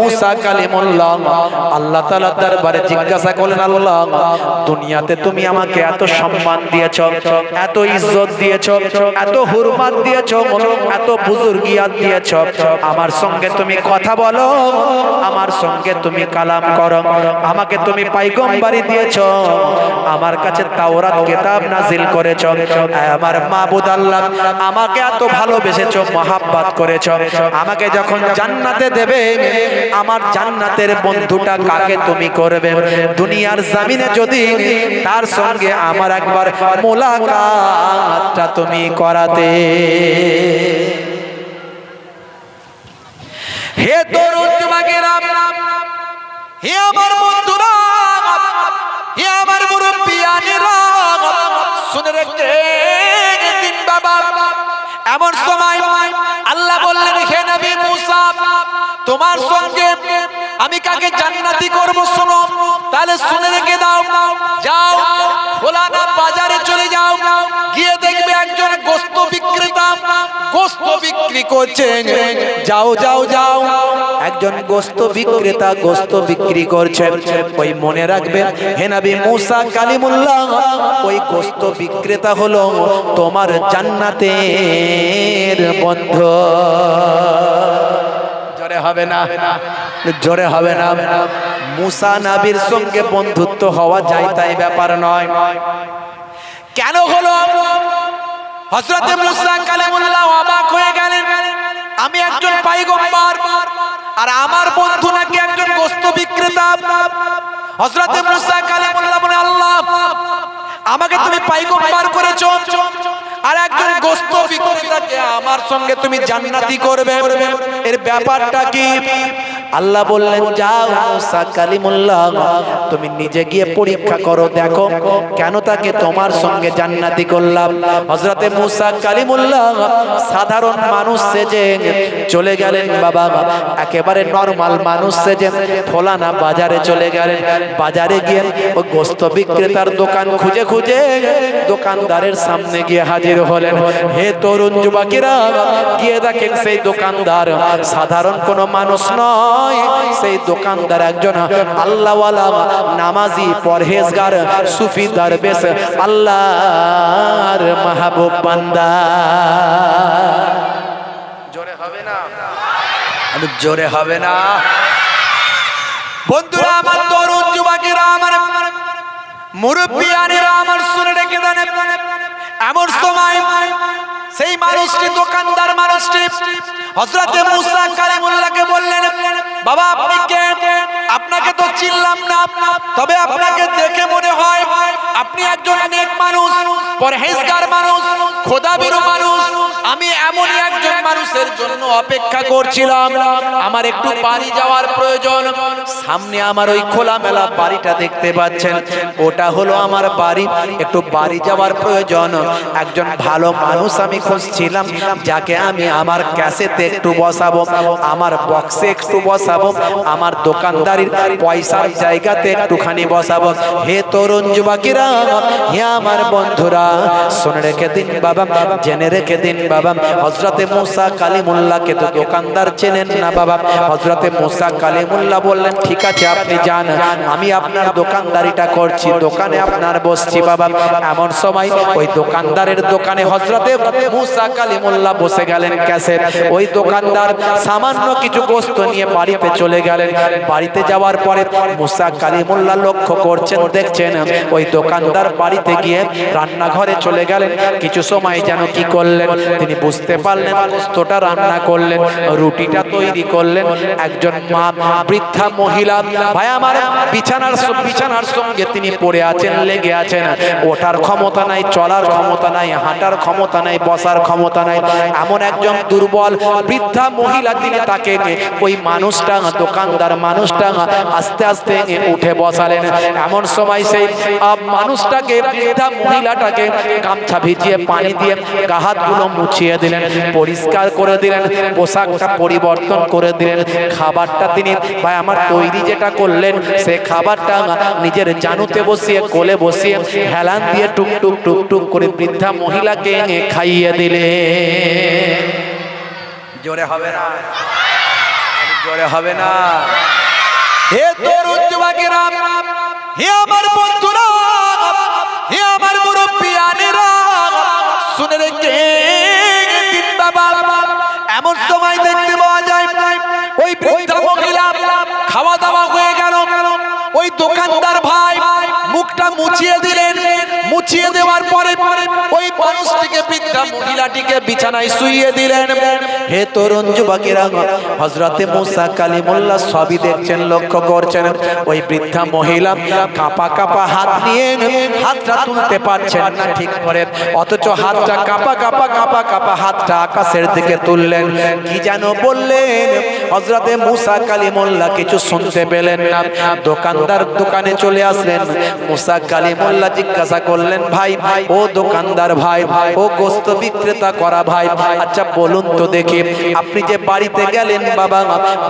মুসা কালিমুল্লাহ, আল্লাহ তাআলা দরবারে জিজ্ঞাসা করলেন, আল্লাহ, দুনিয়াতে তুমি আমাকে এত সম্মান দিয়েছ, এত ইজ্জত দিয়েছ, এত হুরমাত দিয়েছ, এত বুজুর্গিয়াত দিয়েছ। আমার সঙ্গে তুমি কথা বলো, আমার সঙ্গে তুমি কালাম করো, আমাকে তুমি পাইগম্বারি দিয়েছ, আমার কাছে তাওরাত, কিতাব নাজিল করেছ। আমার মাবুদ আল্লাহ, আমাকে এত ভালোবেসেছো, মহাব্বাত করেছ। আমাকে যখন জান্নাতে দেবে আমার জান্নাতের বন্ধুটা কাকে তুমি করবে? দুনিয়ার জামিনে যদি তার সঙ্গে আমার একবার মোলাকাতটা তুমি করাতে। হে তরুণ যুবকেরা, হে আমার বন্ধুরা, হে আমার মুরব্বিয়ানেরা শুনে রেখে দিন বাবা, এমন সময় নবী মুসা, তোমার সঙ্গে আমি কাকে জান্নাতি করব শোনো? তাহলে শুনে রেখে দাও। যাও, ফোলানা বাজারে চলে যাও। গিয়ে দেখবে একজন গোস্ত বিক্রেতা, গোস্ত বিক্রি করছেন, যাও যাও যাও। একজন গোস্ত বিক্রেতা গোস্ত বিক্রি করছেন। ওই মনে রাখবেন, হে নবী মুসা কালিমুল্লাহ, ওই গোস্ত বিক্রেতা হলো তোমার জান্নাতের বন্ধু। জোরে হবে না, জোরে হবে না। মুসা নাবির সঙ্গে বন্ধুত্ব হওয়া যায় তাই ব্যাপার নয়। কেন হলো? হজরতে মুসা কালিমুল্লাহ অবাক হয়ে গেলেন। আমি একজন পাইগম্বর আর আমার বন্ধু নাকি একজন গোস্ত বিক্রেতা। হজরতে মুসা কালিমুল্লাহ বলে, আল্লাহ, আমাকে তুমি পাইগম্বর করেছ আর একজন গোস্ত বিক্রেতাকে আমার সঙ্গে তুমি জান্নাতি করবে। এর ব্যাপারটা কি? আল্লাহ বললেন, যাও মুসা কালিমুল্লাহ, তুমি নিজে গিয়ে পরীক্ষা করো, দেখো কেন তাকে তোমার সঙ্গে জান্নাতি করলাম? হযরতে মুসা কালিমুল্লাহ, সাধারণ মানুষ সেজে চলে গেলেন, বাবা, একেবারে নরমাল মানুষ সেজে ফোলানা বাজারে চলে গেলেন। বাজারে গিয়ে ওই গোস্ত বিক্রেতার দোকান খুঁজে খুঁজে দোকানদারের সামনে গিয়ে হাজির হলেন। হে তরুণ যুবকেরা, গিয়ে দেখেন সেই দোকানদার সাধারণ কোনো মানুষ নয়। সেই দোকানদার একজন আল্লাহওয়ালা নামাজি, পরহেজগার, সুফি দরবেশ, আল্লাহর মাহবুব বান্দা। জোরে হবে না? আরে জোরে হবে না। বন্ধুরা, আমার তরুণ যুবকেরা, আমার মুরব্বিয়ানেরা আমার শুনে রেখে দেন। এমন সময় সেই মানুষটি, দোকানদার মানুষটি হজরতে মুসা কালিমুল্লাহকে বললেন, বাবা, আপনি কে? আপনাকে তো চিনলাম না। তবে আপনাকে দেখে মনে হয় আপনি একজন নেক মানুষ, পরহেজগার মানুষ, খোদাবিরু মানুষ। আমি এমন একজন মানুষের জন্য অপেক্ষা করছিলাম। আমার একটু বাড়ি যাওয়ার প্রয়োজন। সামনে আমার ওই খোলামেলা বাড়িটা দেখতে পাচ্ছেন। ওটা হলো আমার বাড়ি। একটু বাড়ি যাওয়ার প্রয়োজন। একজন ভালো মানুষ আমি খুঁজছিলাম, যাকে আমি আমার ক্যাসেতে একটু বসাবো, আমার বক্সে একটু বসাবো, আমার দোকানদারির পয়সার জায়গাতে একটুখানি বসাবো। হে তরুণ যুবকেরা, হে আমার বন্ধুরা, শুনে রেখে দিন বাবা, জেনে রেখে দিন বাবা। হজরতে মুসা কালিমুল্লাহকে তো দোকানদার চেনেন না বাবা। হজরতে মুসা কালিমুল্লাহ বললেন ঠিক আছে আপনি যান। আমি আপনার দোকানদারিটা করছি দোকানে আপনার বসছি বাবা। এমন সময় ওই দোকানদারের দোকানে হজরতে মুসা কালিমুল্লাহ বসে গেলেন ক্যাসে ওই দোকানদার সামান্য কিছু গোস্ত নিয়ে বাড়িতে চলে গেলেন। বাড়িতে যাওয়ার পরে মুসা কালিমুল্লাহ লক্ষ্য করছেন দেখছেন ওই দোকানদার বাড়িতে গিয়ে রান্নাঘরে চলে গেলেন। কিছু সময় যেন কি করলেন তিনি বুঝতে পারলেন গোস্তটা রান্না করলেন, রুটিটা তৈরি করলেন, একজন মা, বৃদ্ধা মহিলা, ভাই আমার বিছানার বিছানার সঙ্গে তিনি পড়ে আছেন, লেগে আছেন। ওঠার ক্ষমতা নাই, চলার ক্ষমতা নাই, হাঁটার ক্ষমতা নাই, বসার ক্ষমতা নাই। এমন একজন দুর্বল বৃদ্ধা মহিলা তিনি তাকে ওই মানুষটা, দোকানদার মানুষটা আস্তে আস্তে উঠে বসালেন। এমন সময় সেই মানুষটাকে, বৃদ্ধা মহিলাটাকে গামছা ভিজিয়ে পানি দিয়ে গাহাতগুলো মুছিয়ে দিলেন, পরিষ্কার করে দিলেন, পোশাকটা পরিবর্তন করে দিলেন, খাবারটা তিনি, ভাই আমার তৈরি যেটা করলেন, সে খাবারটা নিজের জানুতে বসিয়ে, কোলে বসিয়ে, হেলান দিয়ে টুকটুক টুক টুক টুক করে বৃদ্ধা মহিলাকে খাইয়ে দিলে জোরে হবে না। জোরে হবে না। হে তরুণ যুবকেরা হে আমার বন্ধুরা মুছিয়ে দেওয়ার পরে ওই মানুষটিকে বৃদ্ধা মহিলাটিকে বিছানায় শুইয়ে দিলেন। হে তরুণ যুবকেরা হজরতে মুসা কালিমুল্লাহ সবই দেখছেন, লক্ষ্য করছেন। ওই বৃদ্ধা মহিলা কাপা কাপা হাত নিয়ে হাতটা তুলতে পারছেন না ঠিক করে, অথচ হাতটা কাপা কাপা কাপা কাপা হাতটা আকাশের দিকে তুললেন। কি যেন বললেন হজরতে মুসা কালিমুল্লাহ কিছু শুনতে পেলেন না। দোকানদার দোকানে চলে আসলেন। মুসা কালিমুল্লাহ জিজ্ঞাসা করলেন, ভাই, ও দোকানদার ভাই, ও গোস্ত বিক্রেতা করা ভাই আচ্ছা বলুন তো দেখি, আপনি যে বাড়িতে গেলেন বাবা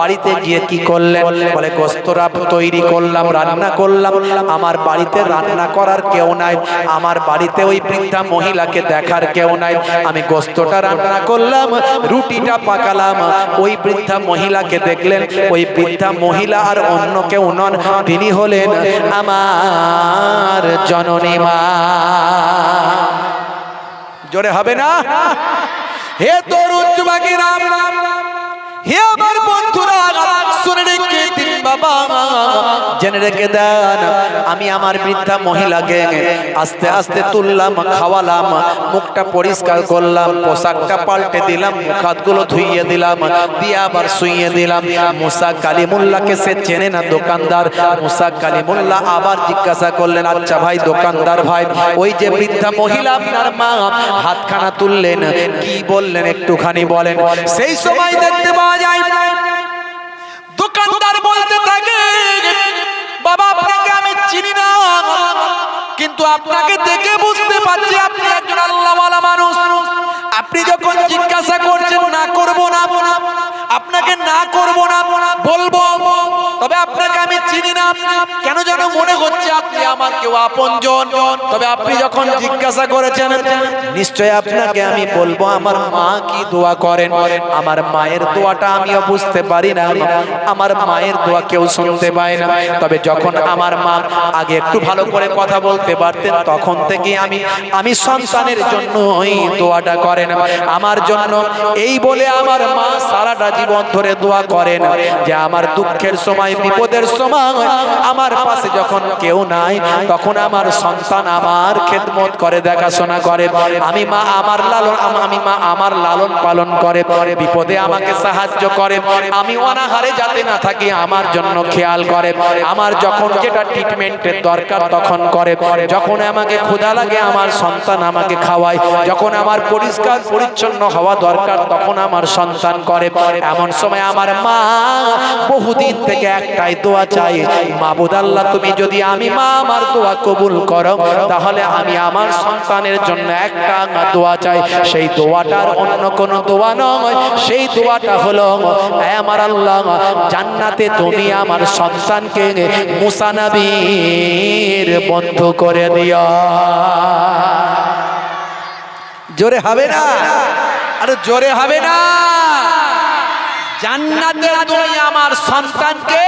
বাড়িতে গিয়ে কি করলেন? বলে, গোস্তরা তৈরি করলাম, রান্না করলাম। আমার বাড়িতে রান্না করার কেউ নাই, আমার বাড়িতে ওই বৃদ্ধা মহিলাকে দেখার কেউ নাই। আমি গোস্তটা রান্না করলাম, রুটিটা পাকালাম, ওই বৃদ্ধা মহিলাকে দেখলেন, ওই বৃদ্ধা মহিলা আর অন্য কেউ নন, তিনি হলেন আমার জননী মা। জোরে হবে না? হে তরুণ রাম হে আমার বন্ধুরা, শুনে রেখে দিন বাবা জেনে রেখে দেন, আমি আমার বৃদ্ধা মহিলাকে আস্তে আস্তে তুললাম, খাওয়ালাম, মুখটা পরিষ্কার করলাম, পোশাকটা পাল্টে দিলাম মুখাতগুলো ধুইয়ে দিলাম, দিয়ে আবার শুইয়ে দিলাম। মুসা কালিমুল্লাহকে সে চেনে না, দোকানদার। মুসা কালিমুল্লাহ আবার জিজ্ঞাসা করলেন আচ্ছা ভাই, দোকানদার ভাই, ওই যে বৃদ্ধা মহিলা আপনার মা, হাতখানা তুললেন, কি বললেন একটুখানি বলেন। সেই সময় দেখতে পাওয়া যায় কিন্তু আপনাকে দেখে বুঝতে পারছি আপনি একজন আল্লাহওয়ালা মানুষ। আপনি যখন জিজ্ঞাসা আপনাকে না করব না, বলব। তবে আপনাকে আমি চিনি না। কেন যেন মনে হচ্ছে আপনি আমার কেউ আপনজন। তবে আপনি যখন জিজ্ঞাসা করেছেন, নিশ্চয় আপনাকে আমি বলব, আমার মা কি দোয়া করেন? আমার মায়ের দোয়াটা আমিও বুঝতে পারি না। আমার মায়ের দোয়া কেউ শুনতে পায় না। তবে যখন আমার মা আগে একটু ভালো করে কথা বলতে পারতেন, তখন থেকে আমি আমি সন্তানের জন্য দোয়াটা করেন। আমার জন্য এই বলে আমার মা সারাটা জীবন ধরে দোয়া করেন যে আমার দুঃখের সময়, বিপদের সময় আমার পাশে যখন কেউ নাই, তখন আমার সন্তান আমার খেদমত করে, দেখাশোনা করে। আমি মা আমার লালন, আমি মা আমার লালন পালন করে। বিপদে আমাকে সাহায্য করে। আমি অনাহারে যাতে না থাকি, আমার জন্য খেয়াল করে। আমার যখন যেটা ট্রিটমেন্টের দরকার, তখন করে। যখন আমাকে ক্ষুধা লাগে, আমার সন্তান আমাকে খাওয়ায়। যখন আমার পরিষ্কার, পরিচ্ছন্ন হওয়া দরকার, তখন আমার সন্তান করে। এমন সময় আমার মা বহুদিন থেকে একটাই দোয়া চাই মাবুদ আল্লাহ, তুমি যদি আমি মা, আমার দোয়া কবুল করো, তাহলে আমি আমার সন্তানের জন্য একটা দোয়া চাই। সেই দোয়াটার অন্য কোন দোয়া নয়, সেই দোয়াটা হলো আমার আল্লাহ, জান্নাতে তুমি আমার সন্তানকে মুসানবীর বন্ধ করে দিও। জোরে হবে না? আরে জোরে হবে না? জান্নাতে তুমি আমার সন্তানকে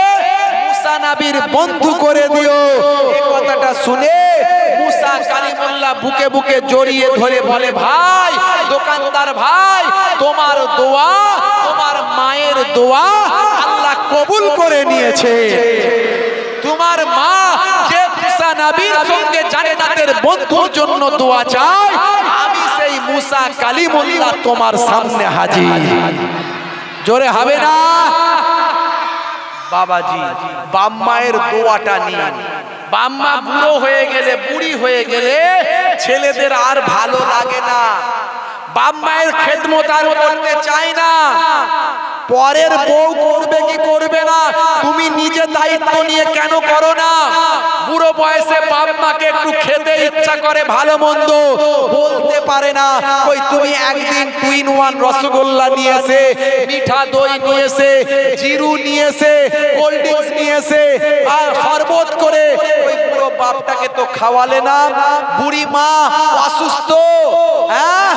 মুসা নবীর বন্ধু করে দিও। এই কথাটা শুনে মুসা কালিমুল্লাহ বুকে বুকে জড়িয়ে ধরে বলে, ভাই, দোকানদার ভাই, তোমার দোয়া, তোমার মায়ের দোয়া আল্লাহ কবুল করে নিয়েছে। তোমার মা যে মুসা নবীর সঙ্গে জান্নাতের বন্ধুর জন্য দোয়া চায়, আমি সেই মুসা কালিমুল্লাহ তোমার সামনে হাজির। জোরে হবে না। বাবাজি বাম মায়ের দোয়াটা নিন। বাম্মা বুড়ো হয়ে গেলে, বুড়ি হয়ে গেলে ছেলেদের আর ভালো লাগে না। বাম্মায়ের খেদমত আর করতে চায় না। পরের বউ করবে কি করবে না, তুমি নিজে দায়িত্ব নিয়ে কেন করো না? বয়সে বাপ মাকে একটু খেতে ইচ্ছা করে, ভালো মন্দ। বলতে পারে না। ওই তুমি একদিন টুইন ওয়ান রসগোল্লা নিয়েছে, মিঠা দই নিয়েছে, জিরু নিয়েছে কোল্ড ড্রিঙ্কস নিয়েছে, আর শরবত করে ওই বুড়ো বাপটাকে তো খাওয়ালে না। বুড়ি মা, অসুস্থ। হ্যাঁ?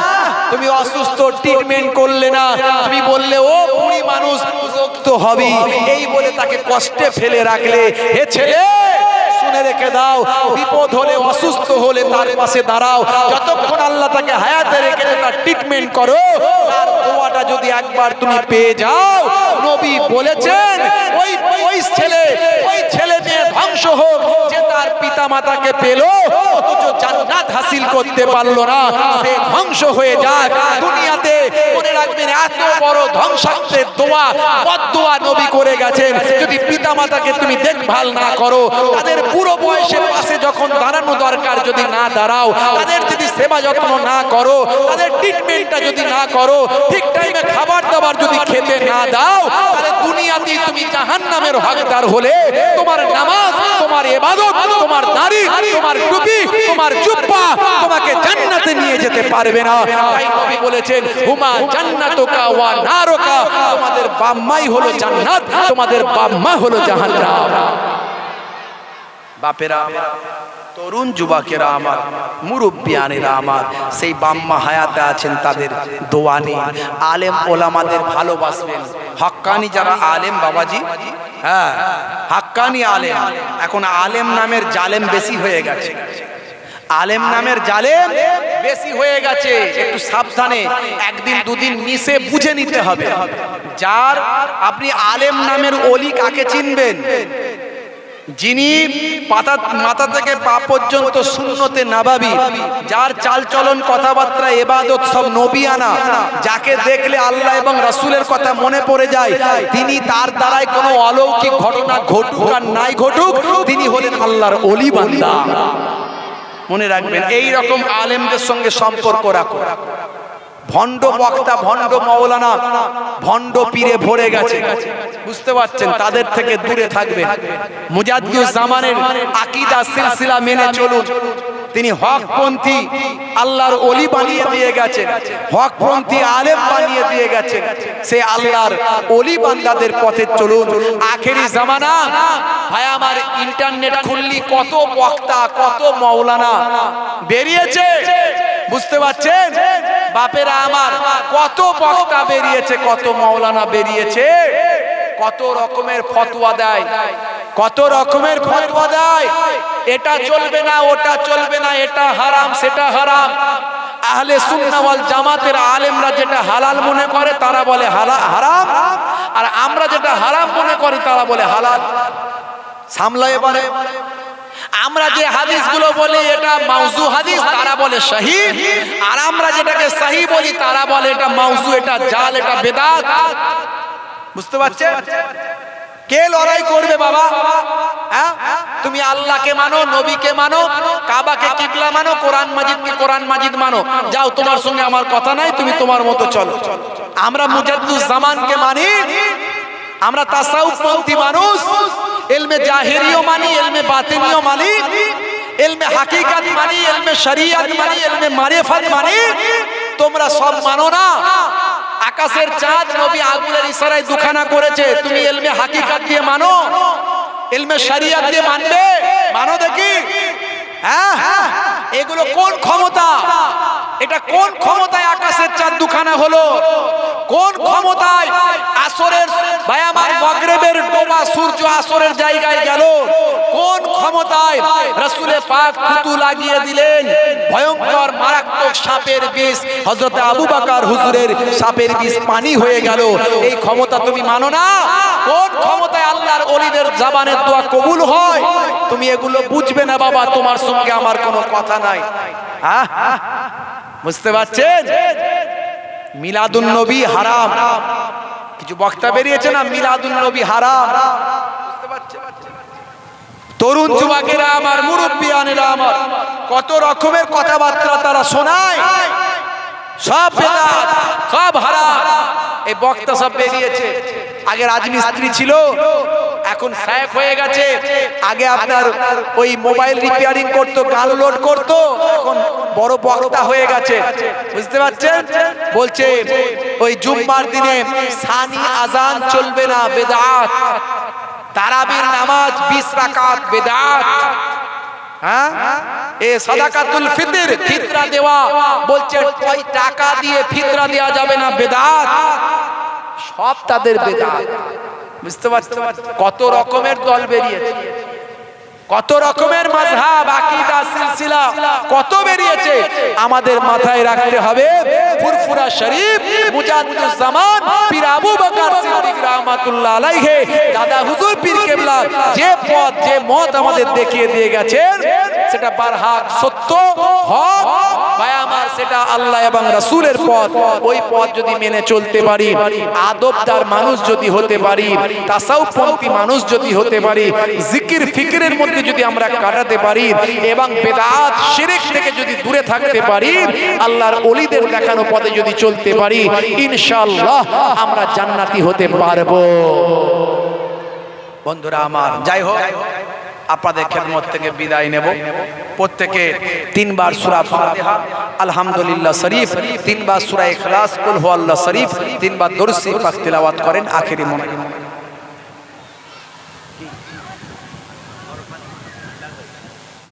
তুমি অসুস্থ ট্রিটমেন্ট করলে না। তুমি বললে, ও বুড়ি মানুষ, রোগ অসুস্থ হবি এই বলে তাকে কষ্টে ফেলে রাখলে। হে ছেলে! দাও, বিপদ হলে, অসুস্থ হলে তার পাশে দাঁড়াও। যতক্ষণ আল্লাহ তাকে হায়াতে রেখে তার ট্রিটমেন্ট করো। তার দোয়াটা যদি একবার তুমি পেয়ে যাও, নবী বলেছেন, ওই ওই ছেলে ওই ছেলে ধ্বংস হোক, যে তার পিতা মাতাকে পেল, অথচ জান্নাত হাসিল করতে পারল না। সে ধ্বংস হয়ে যাক। দুনিয়াতে মনে রাখবেন এত বড় ধ্বংসাত্মের দোয়া বদদোয়া নবী করে গেছেন। যদি পিতা মাতাকে তুমি দেখভাল না করো, তাদের পুরো বয়সে পাশে যখন দাঁড়ানো দরকার যদি না দাঁড়াও, তাদের যদি সেবা যত্ন না করো, তাদের ট্রিটমেন্টটা যদি না করো, ঠিক টাইমে খাবার দাবার যদি খেতে না দাও, তাহলে দুনিয়াতেই তুমি জাহান্নামের হকদার হলে, তোমার নামাজ তোমার এবাদত তোমার দাড়ি তোমার টুপি তোমার জুব্বা তোমাকে জান্নাতে নিয়ে যেতে পারবে না। তাই নবী বলেছেন হুমা জান্নাতুকা ওয়া নারুকা? তোমাদের বাম্মাই হলো জান্নাত তোমাদের বাম্মা হলো জাহান্নাম। বাপেরা তরুণ যুবকেরা আমার মুরব্বিয়ানেরা আমার, সেই বাম্মা হায়াতে আছেন তাদের দোয়া আলেম ওলামাদের ভালোবাসবেন। হক্কানি যারা আলেম বাবাজি হ্যাঁ হাক্কানি আলেম। এখন আলেম নামের জালেম বেশি হয়ে গেছে। আলেম নামের জালেম বেশি হয়ে গেছে। একটু সাবধানে, একদিন দুদিন মিশে বুঝে নিতে হবে। যার আপনি আলেম নামের অলি কাকে চিনবেন? যিনি পাতা মাথা থেকে পা পর্যন্ত শূন্যতে নাবাবি, যার চালচলন কথাবার্তা, এবাদত সব নবিয়ানা যাকে দেখলে আল্লাহ এবং রাসূলের কথা মনে পড়ে যায়, তিনি তার দ্বারাই কোনো অলৌকিক ঘটনা ঘটুক আর নাই ঘটুক, তিনি হলেন আল্লাহর অলি বান্দা। মনে রাখবেন এই রকম আলেমদের সঙ্গে সম্পর্ক রাখো। ভণ্ড বক্তা, ভণ্ড মৌলানা, ভণ্ড পীরে ভরে গেছে। বুঝতে পারছেন, তাদের থেকে দূরে থাকবে মুজাদ্দিউস জামানের আকীদা সিলসিলা মেনে চলুন। তিনি হকপন্থী, আল্লাহর অলি বানিয়ে দিয়ে গেছেন। হকপন্থী আলেম বানিয়ে দিয়ে গেছেন। সে আল্লাহর অলি বান্দাদের পথে চলুন। আখেরি জামানা, ভাই আমার ইন্টারনেট খুললি, কত বক্তা, কত মৌলানা। বেরিয়েছে। বুঝতে পারছেন? বাপেরা আমার, কত বক্তা বেরিয়েছে, কত মৌলানা বেরিয়েছে। কত রকমের ফতোয়া দেয়, কত রকমের ফতোয়া দেয়। এটা চলবে না, ওটা চলবে না, এটা হারাম, সেটা হারাম। আহলে সুন্নাহ ওয়াল জামাতের আলেমরা যেটা হালাল মনে করে, তারা বলে হারাম। আর আমরা যেটা হারাম মনে করি, তারা বলে হালাল। সামলা এবারে আমরা যে হাদিসগুলো বলি, এটা মাউজু হাদিস, তারা বলে সহি আর আমরা যেটাকে সহি বলি, তারা বলে এটা মাউজু এটা জাল, এটা বেদাত। বুঝতে পারছেন কে লড়াই করবে বাবা? হ্যাঁ? তুমি আল্লাহকে মানো, নবীকে মানো, কাবাকে কিবলা মানো, কোরআন মাজিদকে কোরআন মাজিদ মানো। যাও, তোমার সঙ্গে আমার কথা নাই, তুমি তোমার মতো চলো। আমরা মুজাদ্দুজ জামানকে মানি, আমরা তাসাউফপন্থী মানুষ। এলমে জাহেরিও মানি, এলমে বাতিনিও মানি, এলমে হাকিকাত মানি, এলমে শরিয়াত মানি, এলমে মারিফাত মানি। তোমরা সব মানো না। আকাশের চাঁদ নবী আগুনের ইশারায় দুখানা করেছে। তুমি এলমে হাকিকাত দিয়ে মানো। এলমে শরিয়াত দিয়ে মানবে। মানো দেখি। হ্যাঁ? এগুলো কোন এটা কোন ক্ষমতায় আকাশের চাঁদ দুখানা হলো? কোন ক্ষমতায় আসরের আমার মগরেবের ডোবা সূর্য আসরের জায়গায় গেল? কোন ক্ষমতায় রসুলে পাক থুতু লাগিয়ে দিলেন? ভয়ঙ্কর, মারাত্মক সাপের বিষ। হযরত আবু বকর হুজুরের সাপের বিষ পানি হয়ে গেল। এই ক্ষমতা তুমি মানো না? কোন ক্ষমতায় আল্লাহর ওলিদের জাবানের দোয়া কবুল হয়? তুমি এগুলো বুঝবে না বাবা, তোমার সঙ্গে আমার কোনো কথা নাই। হ্যাঁ বুঝতে পারছেন? মিলাদুল নবী হারাম। কিছু বক্তা বেরিয়েছে না? মিলাদুল নবী হারাম? তরুণ যুবকেরা আমার মুরব্বিয়ানেরা আমার, কত রকমের কথাবার্তা তারা শোনায়। সব বেদাত, সব হারাম। এই বক্তা সব বেরিয়েছে। আগে রাজমিস্ত্রি ছিল, এখন সাহেব হয়ে গেছে। আগে আপনার ওই মোবাইল রিপেয়ারিং করতো, গান লোড করতো, এখন বড় বক্তা হয়ে গেছে। বুঝতে পারছেন? বলছে, ওই জুম্মার দিনে সানি আজান চলবে না, বেদাত। তারাবির নামাজ বিশ রাকাত, বেদাত। হ্যাঁ? এ ফিতর দেওয়া। বলছে টাকা দিয়ে ফিতরা দেওয়া যাবে না সব তাদের বুঝতে কত রকমের দল বেরিয়েছে। কত রকমের মাযহাব, আকীদা, সিলসিলা, কত বেরিয়েছে। আমাদের মাথায় রাখতে হবে ফুরফুরা শরীফ মুজাদুজ্জামান জামান, পীর আবু বকর সিদ্দিক রাহমাতুল্লাহ আলাইহি, দাদা হুজুর পীর কেবলা, যে পথ, যে মত আমাদের দেখিয়ে দিয়ে গেছেন, সেটা বারহাক সত্য, হক ভাই, আমার সেটা আল্লাহ এবং রাসূলের পথ। ওই পথ যদি মেনে চলতে পারি, আদবদার মানুষ যদি হতে পারি তাসাউপন্থী মানুষ যদি হতে পারি, জিকির ফিকিরের মধ্যে যদি আমরা কাটাতে পারি, এবং বেদাত, শিরিক থেকে যদি দূরে থাকতে পারি, আল্লাহর অলিদের দেখানো পথে যদি চলতে পারি, ইনশাআল্লাহ আমরা জান্নাতি হতে পারব। বন্ধুরা আমার, যাই হোক। আপনাদের খেদমত থেকে বিদায় নেব। প্রত্যেকে তিনবার সুরা ফাতিহা আলহামদুলিল্লাহ শরীফ তিনবার সুরা ইখলাস কুল হুয়াল্লাহ শরীফ তিনবার শরীফ পাক তেলাওয়াত করেন আখেরি মনে।